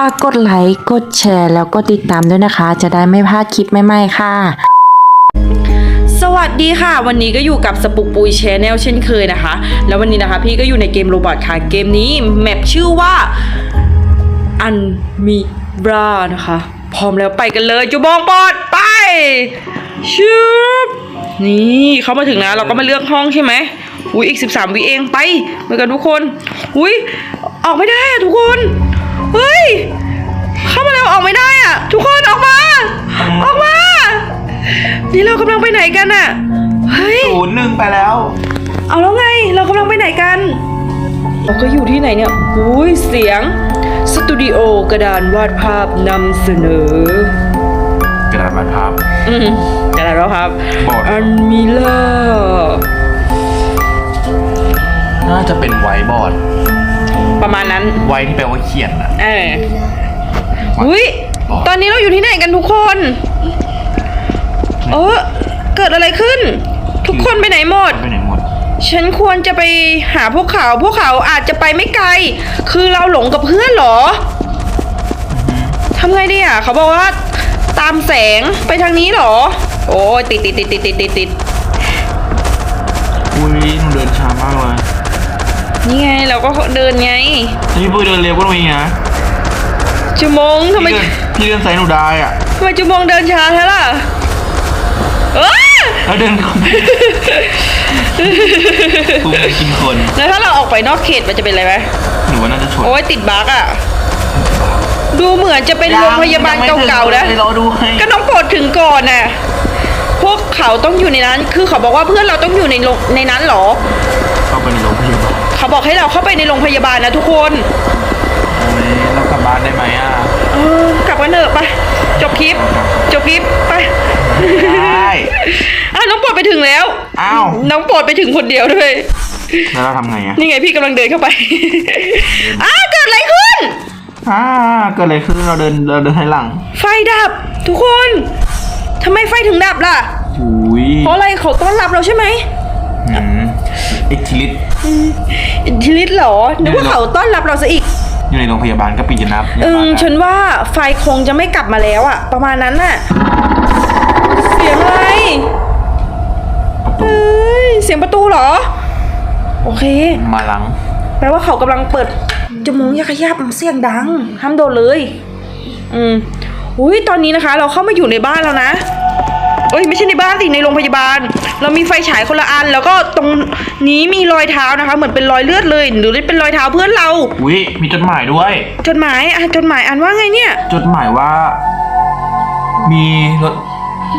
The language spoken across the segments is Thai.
ฝากกดไลค์ กดแชร์ แล้วก็ติดตามด้วยนะคะ จะได้ไม่พลาดคลิปใหม่ๆค่ะ สวัสดีค่ะ วันนี้ก็อยู่กับสปุกปุยแชนแนลเช่นเคยนะคะ แล้ววันนี้นะคะ พี่ก็อยู่ในเกมโรบอทค่ะ เกมนี้แมปชื่อว่าอันมีบรานะคะ พร้อมแล้วไปกันเลยจูบองปอดไปชุบนี่เขามาถึงแล้วเราก็มาเลือกห้องใช่ไหมอุ้ยอีก 13วิเองไปไปกันทุกคน อุ้ยออกไม่ได้อะทุกคน เฮ้ย เข้ามาแล้วออกไม่ได้อะทุกคนออกมา ออกมา นี่เรากำลังไปไหนกันอะเฮ้ย ศูนย์หนึ่งไปแล้ว เอาแล้วไง เรากำลังไปไหนกัน เราก็อยู่ที่ไหนเนี่ยอุ้ยเสียง สตูดิโอกระดานวาดภาพนำเสนอ กระดาษมาทับ อืมกระดานวาดภาพบอร์ด อันมิล่าน่าจะเป็นไวท์บอร์ด ประมาณนั้น ไวท์ที่แปลว่าเขียนอะเอออุ้ยบอร์ดตอนนี้เราอยู่ที่ไหนกันทุกคน เออเกิดอะไรขึ้น ทุกคนไปไหนหมด ไปไหนหมด ฉันควรจะไปหาพวกเขา พวกเขาอาจจะไปไม่ไกล คือเราหลงกับเพื่อนเหรอทำไงดีอะ เขาบอกว่า ตามแสงไปทางนี้เหรอ โอ้ยติดติดติดติดติดติดติดอุ้ยหนูเดินช้ามากเลย นี่ไงเราก็เดินไงนี่พูดเดินเร็วก็ต้องมีนะชั่วโมงทำไมพี่เดินพี่เดินใส่หนูได้อะทำไมชั่วโมงเดินช้าแท้ล่ะเอ้ยแล้วเดินเข้าไปกูไปกินคนแล้วถ้าเราออกไปนอกเขตมันจะเป็นอะไรไหมหนูว่าน่าจะชนโอ้ยติดบั๊กอะ ดูเหมือนจะเป็นโรงพยาบาลเก่าๆนะเราดูให้ก็น้องโปรดถึงก่อนน่ะพวกเขาต้องอยู่ในนั้น คือเขาบอกว่าเพื่อนเราต้องอยู่ในโรงในนั้นเหรอ เข้าไปในโรงพยาบาลเขา บอกให้เราเข้าไปในโรงพยาบาลนะทุกคนโอ้ยเรากลับบ้านได้ไหมอะเออกลับกันเถอะไปจบคลิป จบคลิปไปได้อะน้องโปรดไปถึงแล้วอ้าวน้องโปรดไปถึงคนเดียวด้วยแล้วเราทำไงอะนี่ไงพี่กำลังเดินเข้าไป อ้าวเกิดอะไรขึ้นอ่าเกิดอะไรขึ้นเราเดินเราเดินให้หลัง ไฟดับ ทุกคนทำไมไฟถึงดับล่ะอุ้ยเพราะอะไรเขาต้อนรับเราใช่ไหม อืมอิทธิฤทธิ์อิทธิฤทธิ์เหรอ นึกว่าเขาต้อนรับเราซะอีก อยู่ในโรงพยาบาลก็ปีจะนับเอออย่ามาะฉันว่าไฟคงจะไม่กลับมาแล้วอะประมาณนั้นน่ะ เสียงอะไรประตูเฮ้ยเสียงประตูเหรอ โอเค มาหลัง แปลว่าเขากำลังเปิดจมูกอย่าขยับเสียงดังห้ามโดนเลย อืมอุ้ยตอนนี้นะคะ เราเข้ามาอยู่ในบ้านแล้วนะ เอ้ยไม่ใช่ในบ้านสิในโรงพยาบาล เรามีไฟฉายคนละอัน แล้วก็ตรงนี้มีรอยเท้านะคะ เหมือนเป็นรอยเลือดเลย หรือเป็นรอยเท้าเพื่อนเรา อุ้ยมีจดหมายด้วย จดหมายอะจดหมายอ่านว่าไงเนี่ย จดหมายว่า มีรถ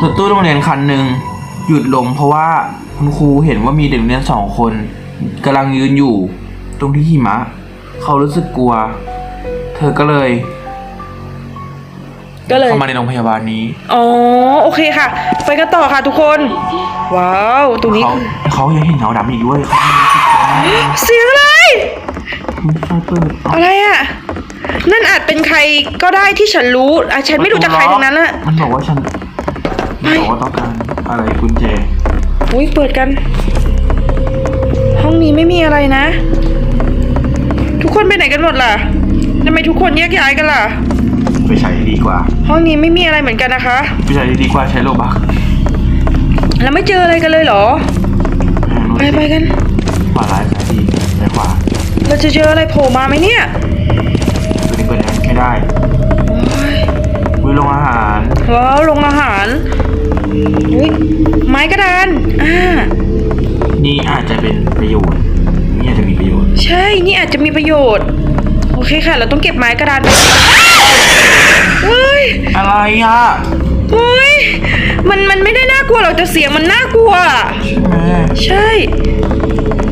รถตู้โรงเรียนคันหนึ่งหยุดลงเพราะว่าคุณครูเห็นว่ามีเด็กนักเรียนสองคนกำลังยืนอยู่ ตรงที่หิมะ เขารู้สึกกลัว เธอก็เลย ก็เลย เข้ามาในโรงพยาบาลนี้อ๋อ โอเคค่ะ ไปกันต่อค่ะทุกคน ว้าว ตรงนี้เขาคือเขายังเห็นเงาดำอีกด้วยเขาเสียงอะไรไม่ใช่เปิดเอาอะไรอะ นั่นอาจเป็นใครก็ได้ที่ฉันรู้อะฉันไม่รู้จักใครทั้งนั้นอะมันบอกว่าฉันมันบอกว่าต้องการอะไรกุญแจอุ้ยเปิดกัน ห้องนี้ไม่มีอะไรนะ ทุกคนไปไหนกันหมดล่ะทำไมทุกคนแยกย้ายกันล่ะ ไปใช้ดีกว่า ห้องนี้ไม่มีอะไรเหมือนกันนะคะ ไปใช้ดีกว่าใช้โลบักแล้วไม่เจออะไรกันเลยเหรอ ไปไปกัน ขวาร้ายซ้ายดีซ้ายขวาเราจะเจออะไรโผล่มาไหมเนี่ยตัวนี้เปิดได้ไม่ได้วิโรงอาหารว้าวโรงอาหารอุ้ยไม้กระดานอ่านี่อาจจะเป็นประโยชน์ นี่อาจจะมีประโยชน์ ใช่ นี่อาจจะมีประโยชน์ โอเคค่ะ เราต้องเก็บไม้กระดานไปเฮ้ยอะไรอะเฮ้ยมันมันไม่ได้น่ากลัวหรอกแต่เสียงมันน่ากลัว ใช่ไหมใช่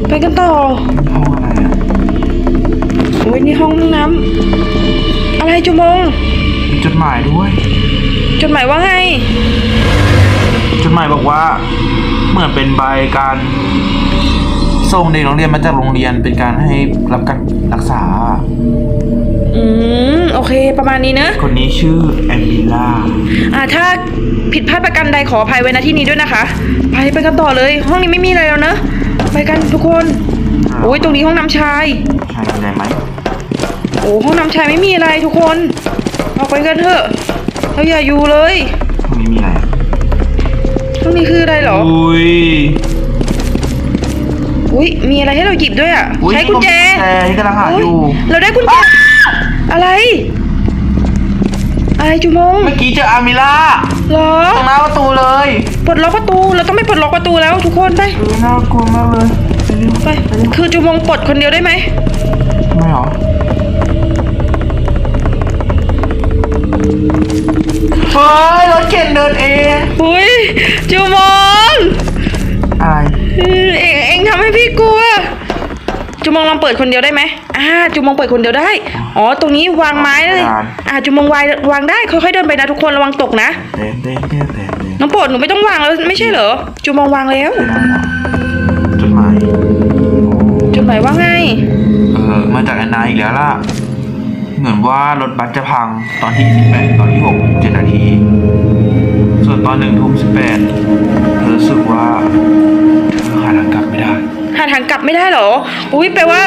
ไปกันต่อห้องอะไรอะโอ้ยนี่ห้องน้ำอะไรจุมงมีจดหมายด้วย จดหมายว่าไง จดหมายบอกว่า เหมือนเป็นใบการ ส่งเด็กนักเรียนมาจากโรงเรียนเป็นการให้รับการรักษา อืม โอเค ประมาณนี้เนอะคนนี้ชื่อแอมบิล่า อ่าถ้าผิดพลาดประกันใดขออภัยไว้ณที่นี้ด้วยนะคะ ไปไปกันต่อเลย ห้องนี้ไม่มีอะไรแล้วเนอะไปกันทุกคนโอ้ยตรงนี้ห้องน้ำชายใช่อะไรไหมโอ้ห้องน้ำชายไม่มีอะไรทุกคนออกไปกันเถอะเราอย่าอยู่เลยตรงนี้มีอะไรอะตรงนี้คืออะไรเหรออุ้ย อุ้ยมีอะไรให้เราหยิบด้วยอะอุ้ยใช้กุญแจกุญแจที่กำลังหาอยู่เราได้กุญแจ อะไร อะไรจูมงเมื่อกี้เจออามิล่าเหรอตรงหน้าประตูเลยปลดล็อกประตูเราต้องไม่ปลดล็อกประตูแล้วทุกคนไปเออน่ากลัวมากเลยไปเร็วไปคือจูมงปลดคนเดียวได้ไหมทำไมหรอเฮ้ยรถเข็นเดินเอง อุ้ยจูมงอะไร เออเองเองทำให้พี่กลัวจูมงลองเปิดคนเดียวได้ไหมอ่าจูมงเปิดคนเดียวได้ อ๋อ ตรงนี้วางไม้เลย อ่าจูมงวางวางได้ ค่อยๆเดินไปนะทุกคนระวังตกนะ เต้นเต้นเต้นเต้นเต้นน้องโปรดหนูไม่ต้องวางแล้วไม่ใช่เหรอจูมงวางแล้วเป็นอะไรนะจดหมายจดหมายว่าไง เออมาจากแอนนาอีกแล้วล่ะ เหมือนว่ารถบัสจะพังตอนที่ 18 ตอนที่6 7นาที ส่วนตอน1ทุ่ม18เธอรู้สึกว่า ไม่ได้ หาทางกลับไม่ได้เหรอ อุ้ยแปลว่า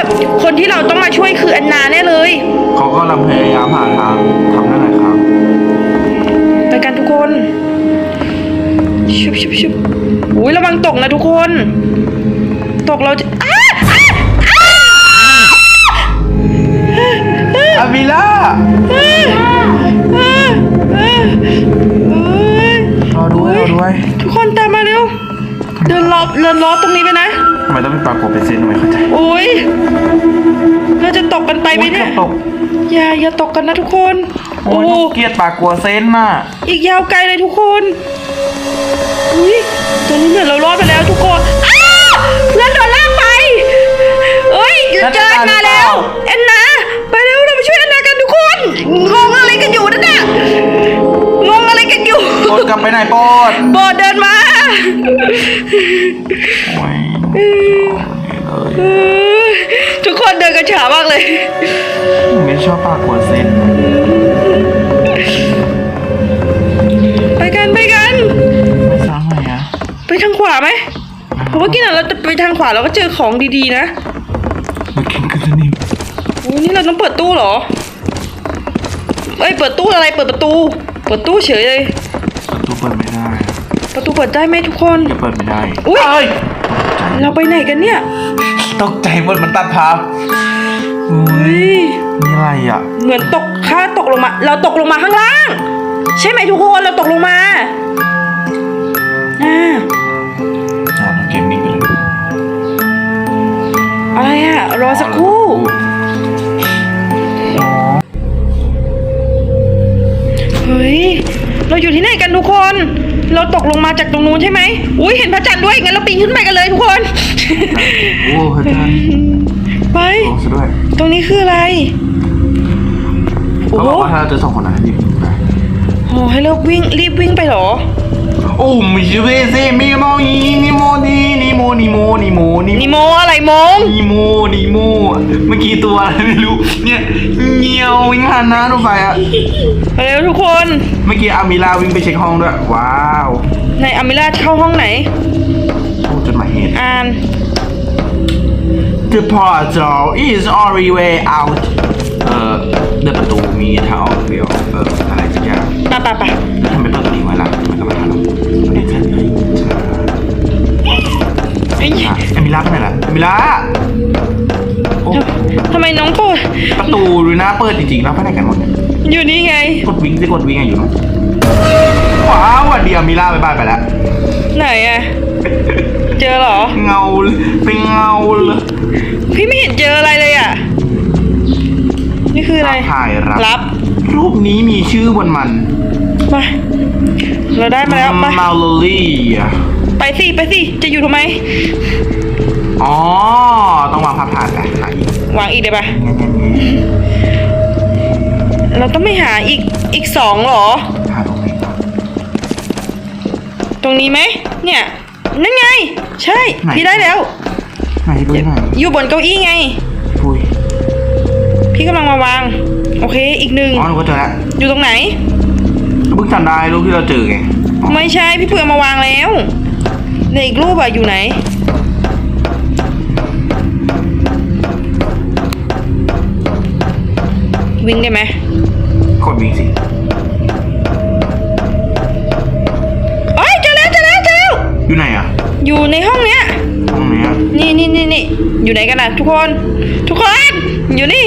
คนที่เราต้องมาช่วยคืออันนาแน่เลย เขาก็กำลังพยายามหาทางทำได้หลายครั้งไปกันทุกคน ชุบชุบชุบอุ้ยระวังตกนะทุกคน ตกเราจะอ้าอ้าอ้าอามิล่าอ้าอ้าเอ้ยรอด้วยรอด้วย ทุกคนตามมาเร็วเดินรอบเดินรอบตรงนี้ไปนะ ทำไมต้องเป็นปลากกเป็นเส้นทำไมเข้าใจอุ้ยเราจะตกกันไปไหมโอ้ยเนี่ย ตกอย่าอย่าตกกันนะทุกคน โอ้ยเกลียดปลากกัวเส้นน่ะอีกยาวไกลเลยทุกคน อุ้ยตอนนี้เหมือนเรารอดไปแล้วทุกคนอ้าวแล้วโดนลากไปเอ้ยเจอแอนนาแล้วแอนนาไปเร็วเราไปช่วยแอนนากันทุกคนงงอะไรกันอยู่นั่นน่ะงงอะไรกันอยู่โปรดกลับไปไหนโปรดโบอเดินมาโอ้ยเออ ทุกคนเดินกันช้ามากเลย ไม่ชอบปลากกัวเส้นไปกันไปกัน ไม่ซ้ำไหมอะไปทางขวาไหมเพราะว่ากินอะเราจะไปทางขวาเราก็เจอของดีๆนะมากินกันสนิมโอ้ยนี่เราต้องเปิดตู้เหรอเอ้ยเปิดตู้อะไรเปิดประตู เปิดตู้เฉยเลย ประตูเปิดไม่ได้ ประตูเปิดได้ไหมทุกคนจะเปิดไม่ได้อุ๊ยเอ้ยเราไปไหนกันเนี่ยตกใจหมดมันตัดภาพอุ้เฮ้ยยนี่อะไรอะ เหมือนตกค่าตกลงมา เราตกลงมาข้างล่าง ใช่ไหมทุกคนเราตกลงมาอ่าอ๋อเกมนิ่งไปเลยอะไรอะรอสักครู่เฮ้ยเราอยู่ที่ไหนกันทุกคน เราตกลงมาจากตรงนู้นใช่ไหมอุ้ยเห็นพระจันทร์ด้วยงั้นเราปีนขึ้นไปกันเลยทุกคน โอ้พระเจ้าไป ลงซะด้วยตรงนี้คืออะไรโอ้เขาโหบอกว่าถ้าเราเจอสองคนนั้นรีบไปโอ้ให้เราวิ่งรีบวิ่งไปเหรอ โอ้มิชเวเซมิโมอีนิโมนีนิโมนิโมนิโมนินิโมอะไรมงนิโมนิโมเมื่อกี้ตัวอะไรไม่รู้เนี่ยเงียววิ่งหันหน้าลงไปอะไปเร็วทุกคนเมื่อกี้อามิลาวิ่งไปเช็คห้องด้วยว้าวในอามิราเข้าห้องไหนโอ้จดหมายเหตุอ่าน The portal is already way out เอ่อเดินประตูมีทางออกเดียวเอออะไรสักอย่างปะปะปะไป มิลาโอ้ทำไมน้องโปรดประตูดูหน้าเปิดจริงๆแล้วไปไหนกันหมดเนี่ยอยู่นี่ไง กดวิ่งจะกดวิ่งไงอยู่เนาะว้าววันเดียวมิล่าไปบ้านไปแล้ว ไหนอะเจอเหรอ เงาเลยเป็นเงาเลยพี่ไม่เห็นเจออะไรเลยอะนี่คืออะไร ถ่ายรับรับ รูปนี้มีชื่อบนมันมา เราได้มาแล้วไปมาลลี่อะไปสิไปสิจะอยู่ทำไม อ๋อ ต้องวางภาพถ่ายแหละถ่ายอีกวางอีกได้ปะงั้นงั้นงั้นเราต้องไม่หาอีกอีกสองเหรอถ่ายตรงนี้ก่อนตรงนี้ไหมเนี่ยนั่นไง ใช่ไหนพี่ได้แล้ว ไหนด้วยไหนอยู่บนเก้าอี้ไงปุยพี่กำลังมาวาง โอเคอีกหนึ่งอ๋อหนูก็เจอแล้วอยู่ตรงไหนเพิ่งจำได้รูปที่เราเจอไงอ๋อไม่ใช่พี่เปื่อมาวางแล้วในอีกรูปอะอยู่ไหน วิ่งได้ไหมกดวิ่งสิเอ้ยเจอแล้วเจอแล้วเจอแล้วอยู่ไหนอะ อยู่ในห้องเนี้ยตรงไหนอะนี่นี่นี่นี่อยู่ไหนกันล่ะทุกคน ทุกคน อยู่นี่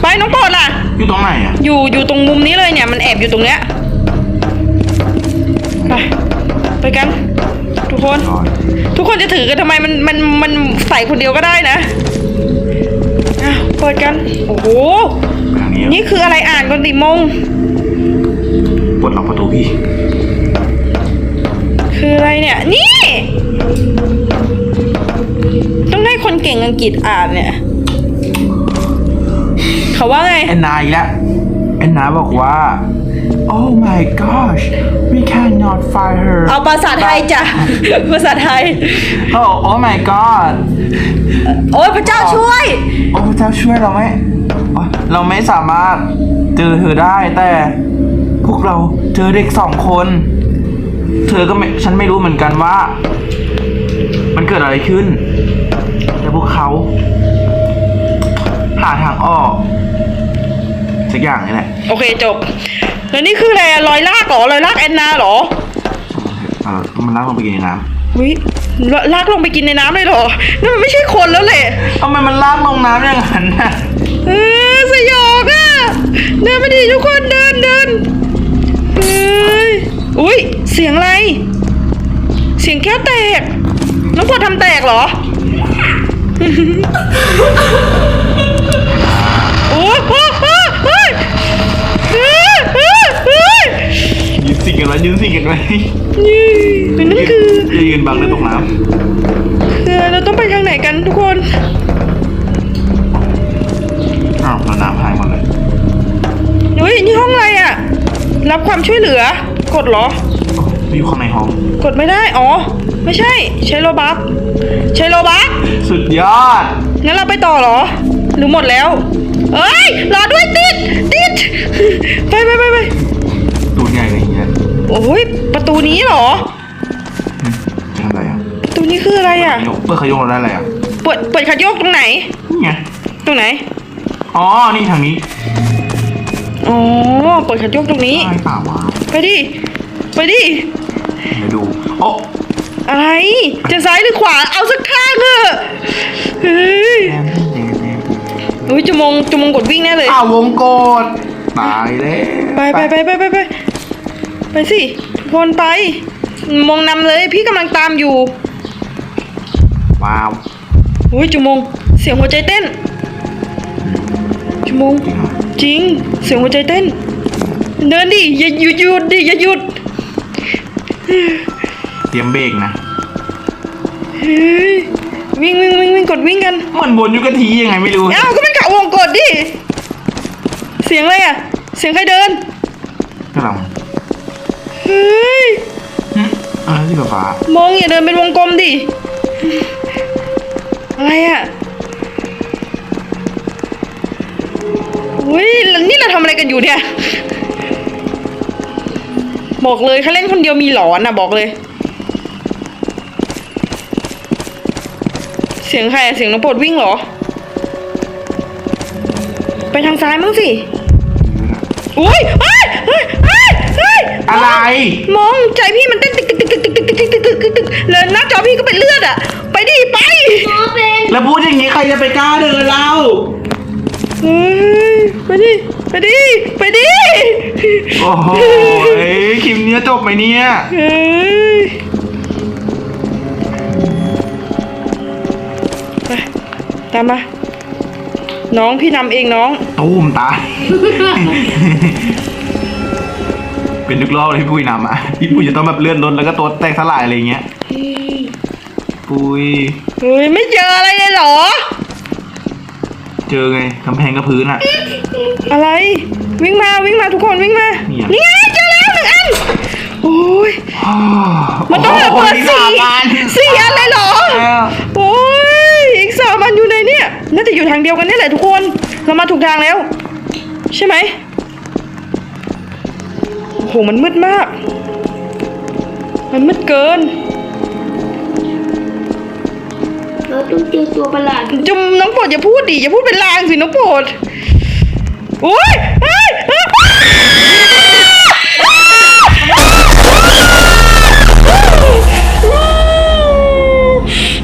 ไปน้องโปรดล่ะ อยู่ตรงไหนอะ อยู่อยู่ตรงมุมนี้เลยเนี่ยมันแอบอยู่ตรงเนี้ย ไปไปกัน ทุกคนก่อนทุกคนจะถือกันทำไมมันมันมันใส่คนเดียวก็ได้นะอะเปิดกัน โอ้โห ทางนี้นี่คืออะไรอ่านก่อนดิมง ปลดล็อกประตูพี่คืออะไรเนี่ย นี่ ต้องให้คนเก่งอังกฤษอ่านเนี่ย เขาว่าไง แอนนาอีกแล้วแอนนาบอกว่า oh my gosh we cannot find her เอาภาษาไทยจ้ะ ภาษาไทย oh oh my god โอ้ยพระเจ้าช่วย โอ้พระเจ้าช่วยเราไหมโอ๊ย เราไม่สามารถเจอเธอได้แต่พวกเราเจอเด็กสองคน เธอก็ไม่ฉันไม่รู้เหมือนกันว่า มันเกิดอะไรขึ้น แต่พวกเขาหาทางออกสักอย่างนี่แหละโอเคจบ แล้วนี่คืออะไรอะรอยลากเหรอรอยลากแอนนาเหรอเอามันลากลงไปกินในน้วิลากลงไปกินในน้ำเลยเหรอนั่นมันไม่ใช่คนแล้วแหละำทำไมมันลากลงน้ำอย่างนั้นน่ะ เออสยองอะ เดินมาดิทุกคนเดินเดินเฮ้ยอุ้ยเสียงอะไร เสียงแก้วแตก น้องพลทำแตกเหรอโอ้โหเฮ้ยเฮ้ยเฮ้ยเฮ้ยยืนสิ่งกันไว้ยืนสิ่งกันไว้นี่นั่นคืออย่ายืนบังเลยตกน้คือเราต้องไปทางไหนกันทุกคนำอ้าวแล้วน้ำห ฮ้ยนี่ห้องอะไรอะรับความช่วยเหลือ กดเหรอโอ้ไปอยู่ข้างในห้อง กดไม่ได้ อ๋อ ไม่ใช่ ใช้โลบัคใช้โลบัคสุดยอด งั้นเราไปต่อเหรอ หรือหมดแล้ว เอ้ย รอด้วยติด ติด ไปไปไปไปตูดใหญ่เลยอย่างเงี้ยโอ้ย ประตูนี้เหรออืมจะทำอะไรอะประตูนี้คืออะไรอะยกเปิดขยงเราได้อะไรอะ เปิด เปิดขัดโยกตรงไหน นี่ไง ตรงไหน อ๋อ นี่ทางนี้ อ๋อ เปิดขัดโยกตรงนี้ ใช่เปล่าวะไปดิ ไปดิ เดี๋ยวดูโอ้อะไร จะซ้ายหรือขวา เอาสักข้างเถอะเฮ้ยแดมแดมแดมอุ้ยจมงจมงกดวิ่งแน่เลย อ้าววงกดตายแล้วไปไปไปไปไปไปไปสิทุกคนไป มองนำเลยพี่กำลังตามอยู่ว้าวอุ้ยจุมง เสียงหัวใจเต้น จุมง จริงเหรอ จริง เสียงหัวใจเต้น เดินดิ อย่าหยุดหยุดดิ อย่าหยุด เตรียมเบรกนะ เฮ้ย วิ่งวิ่งวิ่งวิ่งกดวิ่งกันเหมือนวนอยู่กะทียังไงไม่รู้ เอ้าก็เป็นกะวงกดดิ เสียงอะไรอะ เสียงใครเดินกำลังเฮ้ยหึอะไรที่ฟ้ามองอย่าเดินเป็นวงกลมดิ อะไรอะ อุ้ยแล้วนี่เราทำอะไรกันอยู่เนี่ย บอกเลยแค่เล่นคนเดียวมีหลอนอะบอกเลย เสียงใครอะเสียงน้องโปรดวิ่งเหรอ ไปทางซ้ายมั้งสิอุ้ยเฮ้ยเฮ้ยเฮ้ยเฮ้ยอะไร มองใจพี่มันเต้นตึกตึกตึกตึกตึกตึกตึกตึกตึกตึกตึกเลยหน้าจอพี่ก็เป็นเลือดอะ ไปดิไปแล้วพูดอย่างนี้ใครจะไปกล้าเดินเรา เฮ้ยไปดิ ไปดิ ไปดิโอ้โหคลิปเนี้ยจบไหมเนี่ย เฮ้ยไปตามมา น้องพี่นำเองน้อง ตูมตาย เป็นทุกรอบเลยพี่ปุ้ยนำอะพี่ปุ้ยจะต้องแบบเลื่อนรถแล้วก็ตัวแตกสลายอะไรอย่างเงี้ย ปุ้ย เฮ้ย ไม่เจออะไรเลยเหรอ เจอไงกำแพงกับพื้นอะ อะไร วิ่งมาวิ่งมาทุกคนวิ่งมาเนี่ย นี่ไงเจอแล้วหนึ่งอันโอ้ยมันต้องโโหระเปิดนี่สี่สามอันสี่อันเลยเหรอแล้วโอ้ยอีกสามอันอยู่ในเนี่ยน่าจะอยู่ทางเดียวกันนี่แหละทุกคนเรามาถูกทางแล้ว ใช่ไหมโอ้โหมันมืดมาก มันมืดเกิน เราต้องเจอตัวประหลาดจมน้องโปรดอย่าพูดดิอย่าพูดเป็นลางสิน้องโปรดอุ้ยเฮ้ยเฮ้ย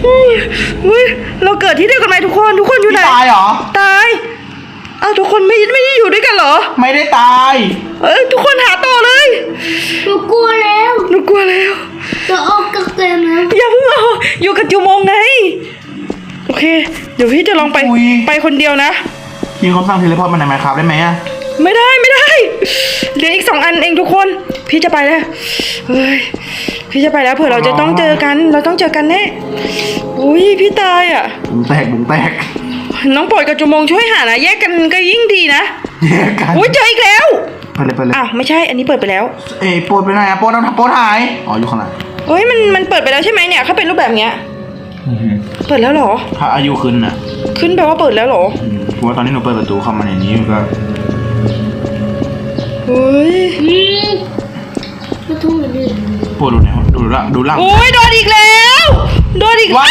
อุ้ยเราเกิดที่เดียวกันไหมทุกคนทุกคนอยู่ไหนตายเหรอ ตายอ้าวทุกคนไม่ไม่ได้อยู่ด้วยกันเหรอ ไม่ได้ตาย เอ้ยทุกคนหาต่อเลยหนูกลัวแล้วหนูกลัวแล้ว จะออกจากเกมแล้วอย่าเพิ่งเอาอยู่กับจูโมงไง โอเค เดี๋ยวพี่จะลองไปอุ๊ย ไปคนเดียวนะ ยิงคำสั่งเทเลพอร์ตมาในไมค์ครับได้ไหมอะไม่ได้ไม่ได้เหลืออีกสองอันเองทุกคน พี่จะไปแล้วเฮ้ยพี่จะไปแล้วเผื่อเราจะต้องเจอกัน เราต้องเจอกันแน่อุ้ยพี่ตายอะ บุงแตกบุงแตกน้องปอยกับจูโมงช่วยหานะแยกกันก็ยิ่งดีนะแยกกันอุ้ยเจออีกแล้วไปเลยไปเลยอ้าวไม่ใช่อันนี้เปิดไปแล้วเอ้ยโปรดไปไหนอะโปรดเอาโปรดหายอ๋ออยู่ข้างหลังเฮ้ยมันมันเปิดไปแล้วใช่ไหมเนี่ยเขาเป็นรูปแบบเนี้ยอือหือ เปิดแล้วเหรอ ถ้าอายุขึ้นน่ะขึ้นแปลว่าเปิดแล้วเหรออืมเพราะว่าตอนนี้หนูเปิดประตูเข้ามาในนี้มันก็เฮ้ยอืมไม่ทุ่งเลยดิโปรดดูในห้องดูหลังดูหลังโอ้ยโดนอีกแล้วโดนอีกว้าว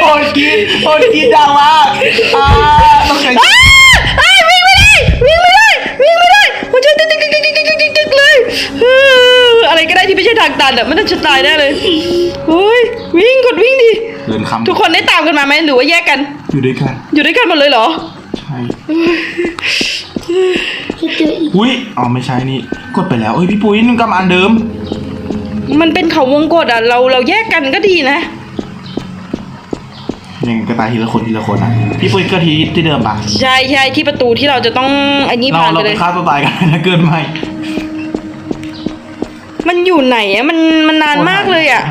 โปรดกินโปรดกินดังมากอ่าต้องใช้ ที่ไม่ใช่ทางตันอะมันจะตายแน่เลยเฮ้ยวิ่งกดวิ่งดิเดินคำทุกคนได้ตามกันมาไหมหรือว่าแยกกัน อยู่ด้วยกัน อยู่ด้วยกันหมดเลยเหรอ ใช่ จะเจออีกอุ้ยอ๋อไม่ใช่นี่ กดไปแล้วเอ้ยพี่ปุ้ยนึงกลับมาอันเดิม มันเป็นเขาวงกดอะเราเราแยกกันก็ดีนะ ยังไงก็ตายทีละคนทีละคนนะพี่ปุ้ยก็ทีที่เดิมปะใช่ใช่ที่ประตูที่เราจะต้องไอ้นี่เราผ่านไปเราเลไปย ฆ่าตัวตายกันนะเกินไปมัน อยู่ไหนอะมันมันนานมากเลยอะ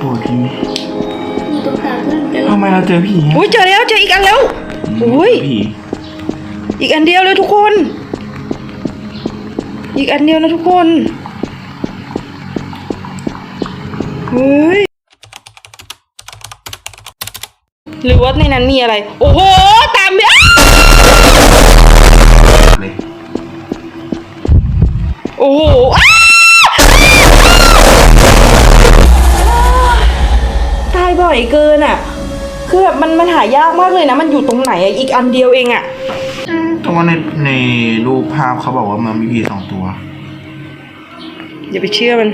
ปวดพี่มีตัวขาเพื่อนกันทำไมเราเจอผีอะอุ้ยเจอแล้วเจออีกอันแล้วอุ้ยเจอผีอีกอันเดียวเลยทุกคน อีกอันเดียวนะทุกคนเฮ้ยหรือว่าในนั้นมีอะไร โอ้โห ตามไปอ้าเลย โอ้โหอ้าตายบ่อยเกินอะ คือแบบมันมันหายากมากเลยนะ มันอยู่ตรงไหนอะอีกอันเดียวเองอะ เพราะว่าในในรูปภาพเขาบอกว่ามันมีผีสองตัว อย่าไปเชื่อมัน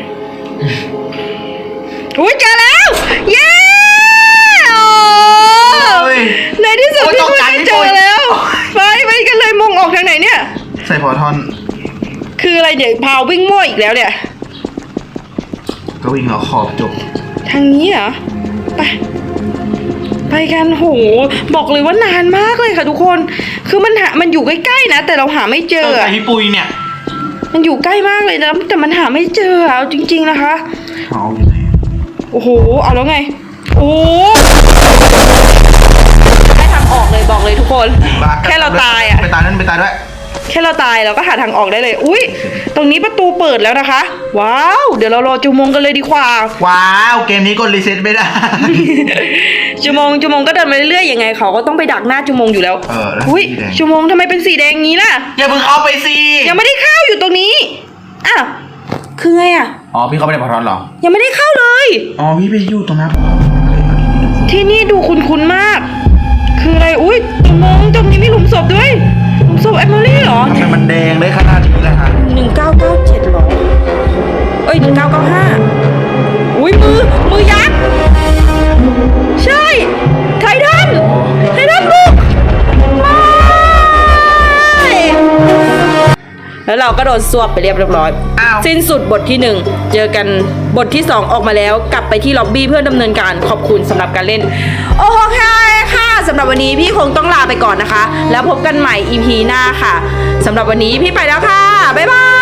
อุ้ยเจอแล้ว เย้โอ้เฮ้ย ในที่สุดโอ้ยพี่ตกก็ใจเจอแล้ว ไปไปกันเลยมองออกทางไหนเนี่ย ใส่พอทอน คืออะไรเนี่ยพาววิ่งมั่วอีกแล้วเนี่ยก็วิ่งเหรอขอบจบทางนี้เหรอไปไปกันโหบอกเลยว่านานมากเลยค่ะทุกคน คือมันหามันอยู่ใกล้ๆนะ แต่เราหาไม่เจเจอออะไอพี่ปุ้ยเนี่ย มันอยู่ใกล้มากเลยนะแต่มันหาไม่เจออะเอาจริง ๆนะคะเอาอยู่ไหนโอ้โหเอาแล้วไง โอ้ได้ทางออกเลยบอกเลยทุกคน บ้แค่เราตายอะไปตายนั่นไปตายด้วย แค่เราตายเราก็หาทางออกได้เลย อุ้ยตรงนี้ประตูเปิดแล้วนะคะ ว้าว เดี๋ยวเรารอจูมงกันเลยดีกว่า ว้าว เกมนี้กดรีเซ็ตไม่ได้ จูมงจูมงก็เดินไปเรื่อยๆยังไงเขาก็ต้องไปดักหน้าจูมงอยู่แล้วเออแล้วอุ้ยสีแดง จูมงทำไมเป็นสีแดงงี้ล่ะ อย่าเพิ่งเข้าไปสิยังไม่ได้เข้าอยู่ตรงนี้อ้าวคือไงอะ อ๋อพี่เข้าไปในพอทอนเหรอ ยังไม่ได้เข้าเลย อ๋อพี่ไปอยู่ตรงหน้าพอทอนเลยเอาที่นี่ดูที่นี่ดูคุ้นๆมาก คืออะไร อุ้ยจูมงตรงนี้มีหลุมศพด้วย หลุมศพแอมเบอรี่ เหรอทำไมมันแดงได้ขนาดนี้ล่ะฮะหนึ่งเก้าเก้าเจ็ดหรอ เอ้ยหนึ่งเก้าเก้าห้าอุ้ยมือ มือยักษ์ ใช่ ไททัน ไททันบุกไม่แล้วเราก็โดนสวบไปเรียบร้อยอ้าวสิ้นสุดบทที่หนึ่ง เจอกันบทที่สองออกมาแล้ว กลับไปที่ล็อบบี้เพื่อดำเนินการขอบคุณสำหรับการเล่น โอ้โหค่ะค่ะ สำหรับวันนี้พี่คงต้องลาไปก่อนนะคะ แล้วพบกันใหม่ EP หน้าค่ะสำหรับวันนี้พี่ไปแล้วค่ะ บ๊ายบาย